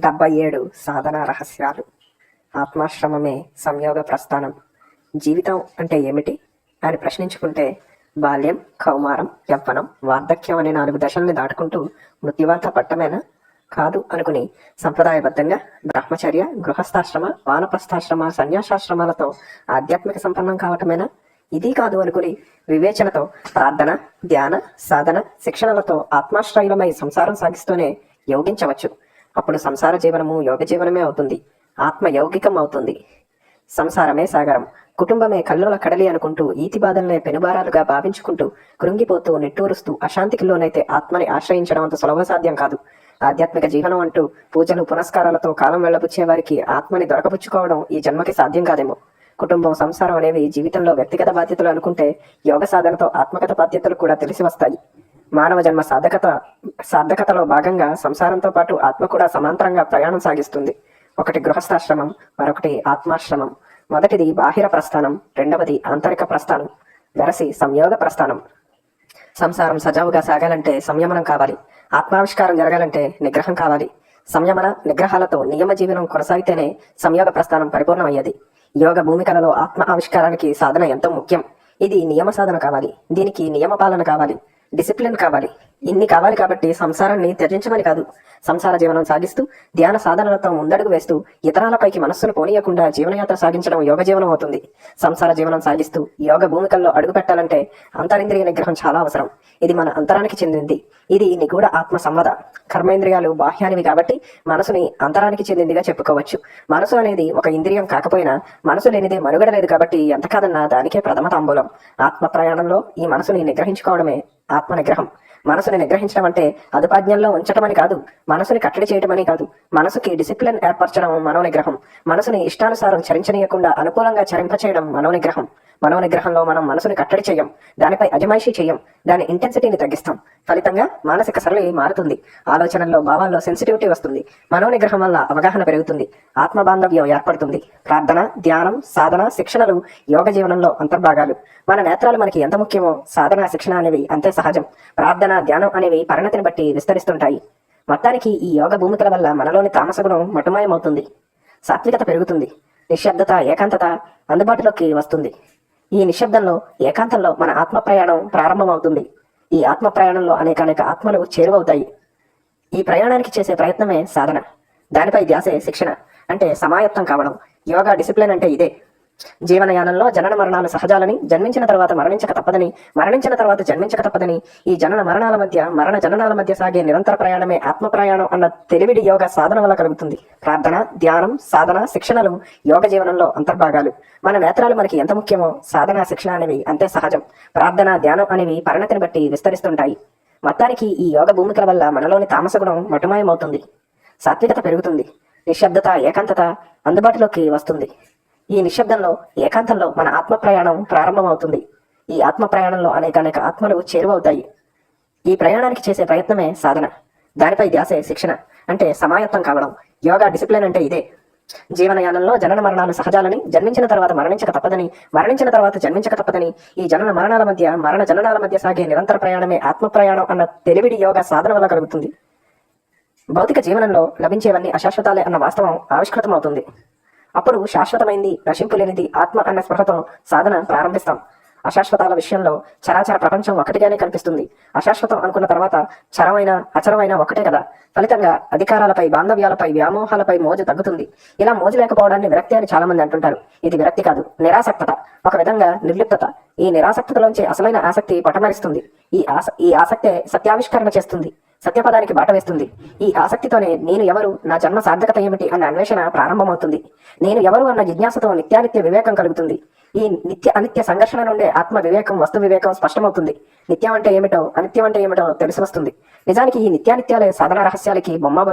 డెబ్బై ఏడు సాధన రహస్యాలు. ఆత్మాశ్రమమే సంయోగ ప్రస్థానం. జీవితం అంటే ఏమిటి? అని ప్రశ్నించుకుంటే బాల్యం కౌమారం యవ్వనం వార్ధక్యం అనే నాలుగు దశల్ని దాటుకుంటూ మృత్యువాత పట్టమేనా? కాదు అనుకుని సంప్రదాయబద్ధంగా బ్రహ్మచర్య గృహస్థాశ్రమ వానప్రస్థాశ్రమ సన్యాసాశ్రమాలతో ఆధ్యాత్మిక సంపన్నం కావటమేనా? ఇది కాదు అనుకుని వివేచనతో ప్రార్థన ధ్యాన సాధన శిక్షణలతో ఆత్మాశ్రయులమై సంసారం సాగిస్తూనే యోగించవచ్చు. అప్పుడు సంసార జీవనము యోగ జీవనమే అవుతుంది. ఆత్మ యౌగికం అవుతుంది. సంసారమే సాగరం. కుటుంబమే కల్లోల కడలి అనుకుంటూ ఈతి బాధల్నే పెనుబారాలుగా భావించుకుంటూ కృంగిపోతూ నిట్టూరుస్తూ అశాంతికి లోనైతే ఆత్మని ఆశ్రయించడం అంత సులభ సాధ్యం కాదు. ఆధ్యాత్మిక జీవనం అంటూ పూజలు పునస్కారాలతో కాలం వెళ్ళబుచ్చే వారికి ఆత్మని దొరకపుచ్చుకోవడం ఈ జన్మకి సాధ్యం కాదేమో. కుటుంబం సంసారం అనేవి జీవితంలో వ్యక్తిగత బాధ్యతలు అనుకుంటే యోగ సాధనతో ఆత్మగత బాధ్యతలు కూడా తెలిసి వస్తాయి. మానవ జన్మ సాధకత సాధకతలో భాగంగా సంసారంతో పాటు ఆత్మ కూడా సమాంతరంగా ప్రయాణం సాగిస్తుంది. ఒకటి గృహస్థాశ్రమం మరొకటి ఆత్మాశ్రమం. మొదటిది బాహిర ప్రస్థానం రెండవది ఆంతరిక ప్రస్థానం. వెరసి సంయోగ ప్రస్థానం. సంసారం సజావుగా సాగాలంటే సంయమనం కావాలి. ఆత్మావిష్కారం జరగాలంటే నిగ్రహం కావాలి. సంయమన నిగ్రహాలతో నియమ జీవనం కొనసాగితేనే సంయోగ ప్రస్థానం పరిపూర్ణమయ్యేది. యోగ భూమికలలో ఆత్మ ఆవిష్కారానికి సాధన ఎంతో ముఖ్యం. ఇది నియమ సాధన కావాలి. దీనికి నియమ పాలన కావాలి. డిసిప్లిన్ కావాలి. ఇన్ని కావాలి కాబట్టి సంసారాన్ని త్యజించమని కాదు. సంసార జీవనం సాగిస్తూ ధ్యాన సాధనలతో ముందడుగు వేస్తూ ఇతరాలపైకి మనస్సును పోనీయకుండా జీవనయాత్ర సాగించడం యోగ జీవనం అవుతుంది. సంసార జీవనం సాగిస్తూ యోగ భూమికల్లో అడుగు పెట్టాలంటే అంతరింద్రియ నిగ్రహం చాలా అవసరం. ఇది మన అంతరానికి చెందింది. ఇది నిగూఢ ఆత్మ సంవద కర్మేంద్రియాలు బాహ్యానివి కాబట్టి మనసుని అంతరానికి చెందిందిగా చెప్పుకోవచ్చు. మనసు అనేది ఒక ఇంద్రియం కాకపోయినా మనసు లేనిదే మనుగడ లేదు కాబట్టి ఎంత కాదన్నా దానికే ప్రథమ తాంబూలం. ఆత్మ ప్రయాణంలో ఈ మనసుని నిగ్రహించుకోవడమే ఆత్మ నిగ్రహం మనసుని నిగ్రహించడం అంటే అదుపాజ్ఞంలో ఉంచటం అని కాదు మనసుని కట్టడి చేయటం అని కాదు. మనసుకి డిసిప్లిన్ ఏర్పరచడం మనోనిగ్రహం. మనసుని ఇష్టానుసారం చరించనీయకుండా అనుకూలంగా చరింపచేయడం మనోనిగ్రహం. మనోనిగ్రహంలో మనం మనసుని కట్టడి చేయం దానిపై అజమాయిషీ చేయం దాని ఇంటెన్సిటీని తగ్గిస్తాం. ఫలితంగా మానసిక సరళి మారుతుంది. ఆలోచనల్లో భావాల్లో సెన్సిటివిటీ వస్తుంది. మనోనిగ్రహం వల్ల అవగాహన పెరుగుతుంది. ఆత్మ బాంధవ్యం ఏర్పడుతుంది. ప్రార్థన ధ్యానం సాధన శిక్షణలు యోగ జీవనంలో అంతర్భాగాలు. మన నేత్రాలు మనకి ఎంత ముఖ్యమో సాధన శిక్షణ అనేవి అంతే సహజం. ప్రార్థన ధ్యానం అనేవి పరిణతిని బట్టి విస్తరిస్తుంటాయి. మొత్తానికి ఈ యోగ భూమికల వల్ల మనలోని తామసగుణం మటుమాయమవుతుంది. సాత్వికత పెరుగుతుంది. నిశ్శబ్దత ఏకాంతత అందుబాటులోకి వస్తుంది. ఈ నిశ్శబ్దంలో ఏకాంతంలో మన ఆత్మ ప్రయాణం ప్రారంభమవుతుంది. ఈ ఆత్మ ప్రయాణంలో అనేక అనేక ఆత్మలు చేరువవుతాయి. ఈ ప్రయాణానికి చేసే ప్రయత్నమే సాధన. దానిపై ధ్యాసే శిక్షణ అంటే సమాయత్తం కావడం. యోగా డిసిప్లిన్ అంటే ఇదే. జీవనయానంలో జనన మరణాలు సహజాలని జన్మించిన తర్వాత మరణించక తప్పదని మరణించిన తర్వాత జన్మించక తప్పదని ఈ జనన మరణాల మధ్య మరణ జననాల మధ్య సాగే నిరంతర ప్రయాణమే ఆత్మ ప్రయాణం అన్న తెలివిడి యోగ సాధన వల్ల కలుగుతుంది. ప్రార్థన ధ్యానం సాధన శిక్షణలు యోగ జీవనంలో అంతర్భాగాలు. మన నేత్రాలు మనకి ఎంత ముఖ్యమో సాధన శిక్షణ అనేవి అంతే సహజం. ప్రార్థన ధ్యానం అనేవి పరిణతిని బట్టి విస్తరిస్తుంటాయి. మొత్తానికి ఈ యోగ భూమికల వల్ల మనలోని తామసగుణం మటుమాయమవుతుంది. సాత్వికత పెరుగుతుంది. నిశ్శబ్దత ఏకాంతత అందుబాటులోకి వస్తుంది. ఈ నిశ్శబ్దంలో ఏకాంతంలో మన ఆత్మ ప్రయాణం ప్రారంభమవుతుంది. ఈ ఆత్మ ప్రయాణంలో అనేక అనేక ఆత్మలు చేరువవుతాయి. ఈ ప్రయాణానికి చేసే ప్రయత్నమే సాధన. దానిపై ధ్యాసే శిక్షణ. అంటే సమాయత్తం కావడం. యోగా డిసిప్లిన్ అంటే ఇదే. జీవనయానంలో జనన మరణాలు సహజాలని జన్మించిన తర్వాత మరణించక తప్పదని మరణించిన తర్వాత జన్మించక తప్పదని ఈ జనన మరణాల మధ్య మరణ జననాల మధ్య సాగే నిరంతర ప్రయాణమే ఆత్మ ప్రయాణం అన్న తెలివిడి యోగ సాధన వల్ల కలుగుతుంది. భౌతిక జీవనంలో లభించేవన్నీ అశాశ్వతాలే అన్న వాస్తవం ఆవిష్కృతమవుతుంది. అప్పుడు శాశ్వతమైంది నశింపు లేనిది ఆత్మ అన్న స్పృహతో సాధన ప్రారంభిస్తాం. అశాశ్వతాల విషయంలో చరాచర ప్రపంచం ఒకటిగానే కనిపిస్తుంది. అశాశ్వతం అనుకున్న తర్వాత చరమైన అచరమైన ఒకటే కదా. ఫలితంగా అధికారాలపై బాంధవ్యాలపై వ్యామోహాలపై మోజు తగ్గుతుంది. ఇలా మోజు లేకపోవడాన్ని విరక్తి అని చాలా మంది అంటుంటారు. ఇది విరక్తి కాదు నిరాసక్తత. ఒక విధంగా నిర్లిప్తత. ఈ నిరాసక్తతలోంచి అసలైన ఆసక్తి పటమరిస్తుంది. ఈ ఆస ఈ ఆసక్తే సత్యావిష్కరణ చేస్తుంది. సత్యపదానికి బాట వేస్తుంది. ఈ ఆసక్తితోనే నేను ఎవరు నా జన్మ సార్థకత ఏమిటి అన్న అన్వేషణ ప్రారంభమవుతుంది. నేను ఎవరు అన్న జిజ్ఞాసతో నిత్యానిత్య వివేకం కలుగుతుంది. ఈ నిత్య అనిత్య సంఘర్షణ నుండే ఆత్మ వివేకం వస్తు వివేకం స్పష్టమవుతుంది. నిత్యం అంటే ఏమిటో అనిత్యం అంటే ఏమిటో తెలిసి వస్తుంది. నిజానికి ఈ నిత్యానిత్యాలే సాధన రహస్యాలకి బొమ్మ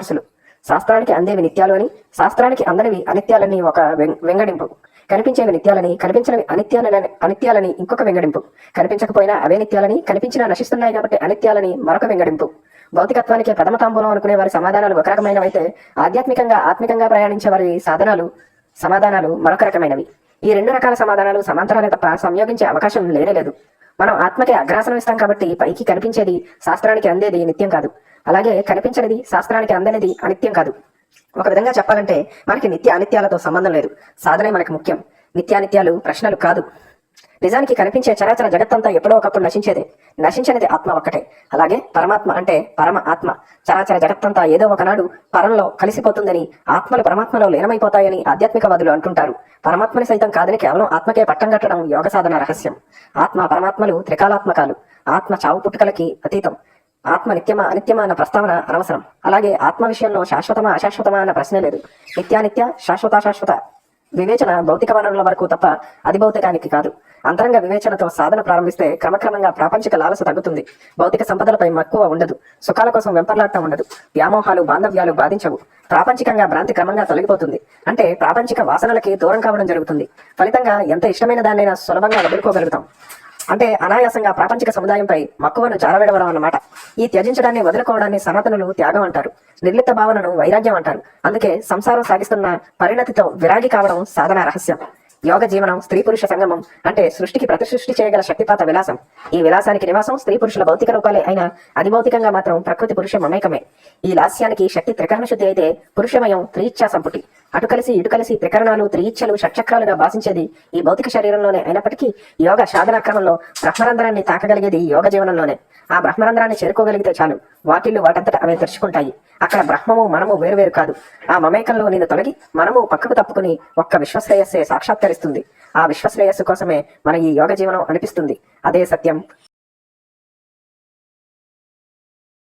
శాస్త్రానికి అందేవి నిత్యాలు అని శాస్త్రానికి అందనివి అనిత్యాలని ఒక వెంగడింపు. కనిపించేవి నిత్యాలని కనిపించినవి అనిత్యాలని అనిత్యాలని ఇంకొక వెంగడింపు. కనిపించకపోయినా అవే నిత్యాలని కనిపించినా నశిస్తున్నాయి కాబట్టి అనిత్యాలని మరొక వెంగడింపు. భౌతికత్వానికి ప్రథమ తాంబూలం అనుకునే వారి సమాధానాలు ఒక రకమైనవైతే ఆధ్యాత్మికంగా ఆత్మికంగా ప్రయాణించే వారి సాధనాలు సమాధానాలు మరొక రకమైనవి. ఈ రెండు రకాల సమాధానాలు సమాంతరాలే తప్ప సంయోగించే అవకాశం లేనేలేదు మనం ఆత్మకి అగ్రాసనం ఇస్తాం కాబట్టి పైకి కనిపించేది శాస్త్రానికి అందేది నిత్యం కాదు. అలాగే కనిపించనిది శాస్త్రానికి అందనిది అనిత్యం కాదు. ఒక విధంగా చెప్పాలంటే మనకి నిత్య అనిత్యాలతో సంబంధం లేదు. సాధనే మనకి ముఖ్యం. నిత్యానిత్యాలు ప్రశ్నలు కాదు. నిజానికి కనిపించే చరాచర జగత్తంతా ఎప్పుడో ఒకప్పుడు నశించేదే. నశించనిది ఆత్మ ఒక్కటే. అలాగే పరమాత్మ అంటే పరమ ఆత్మ. చరాచర జగత్తంతా ఏదో ఒకనాడు పరంలో కలిసిపోతుందని ఆత్మలు పరమాత్మలో లీనమైపోతాయని ఆధ్యాత్మికవాదులు అంటుంటారు. పరమాత్మని సైతం కాదని కేవలం ఆత్మకే పట్టం కట్టడం యోగ సాధన రహస్యం. ఆత్మ పరమాత్మలు త్రికాలాత్మకాలు. ఆత్మ చావు పుట్టుకలకి అతీతం. ఆత్మ నిత్యమా అనిత్యమా అన్న ప్రస్తావన అనవసరం. అలాగే ఆత్మ విషయంలో శాశ్వతమా అశాశ్వతమా అన్న ప్రశ్నే లేదు. నిత్యానిత్య శాశ్వతాశాశ్వత వివేచన భౌతిక వనరుల వరకు తప్ప అధిభౌతికానికి కాదు. అంతరంగ వివేచనతో సాధన ప్రారంభిస్తే క్రమక్రమంగా ప్రాపంచిక లాలస తగ్గుతుంది. భౌతిక సంపదలపై మక్కువ ఉండదు. సుఖాల కోసం వెంపర్లాట ఉండదు. వ్యామోహాలు బాంధవ్యాలు బాధించవు. ప్రాపంచికంగా భ్రాంతి క్రమంగా తొలగిపోతుంది. అంటే ప్రాపంచిక వాసనలకి దూరం కావడం జరుగుతుంది. ఫలితంగా ఎంత ఇష్టమైన దాన్నైనా సులభంగా వదులుకోగలుగుతాం. అంటే అనాయాసంగా ప్రాపంచిక సముదాయంపై మక్కువను జారవిడవడం అన్నమాట. ఈ త్యజించడాన్ని వదులుకోవడాన్ని సనాతనులు త్యాగం అంటారు. నిర్లిప్త భావనను వైరాగ్యం అంటారు. అందుకే సంసారం సాగిస్తున్న పరిణతితో విరాగి కావడం సాధన రహస్యం. యోగ జీవనం స్త్రీ పురుష సంగమం అంటే సృష్టికి ప్రతి సృష్టి చేయగల శక్తిపాత విలాసం. ఈ విలాసానికి నివాసం స్త్రీ పురుషుల భౌతిక రూపాలే అయినా అధిభౌతికంగా మాత్రం ప్రకృతి పురుష మమేకమే. ఈ లాస్యానికి శక్తి త్రికరణ శుద్ధి అయితే పురుషమయం త్రీచ్ఛా సంపుటి. అటు కలిసి ఇటు కలిసి త్రికరణాలు త్రియిచ్ఛలు షట్చక్రాలుగా భాషించేది ఈ భౌతిక శరీరంలోనే అయినప్పటికీ యోగ సాధనా క్రమంలో బ్రహ్మరంధ్రాన్ని తాకగలిగేది యోగ జీవనంలోనే. ఆ బ్రహ్మరంధ్రాన్ని చేరుకోగలిగితే చాలు. వాటిల్లు వాటంతట అవే తెరుచుకుంటాయి. అక్కడ బ్రహ్మము మనము వేరువేరు కాదు. ఆ మమేకంలో నేను తొలగి మనము పక్కకు తప్పుకుని ఒక్క విశ్వశ్రేయస్సే సాక్షాత్కరిస్తుంది. ఆ విశ్వశ్రేయస్సు కోసమే మన ఈ యోగ జీవనం అనిపిస్తుంది. అదే సత్యం.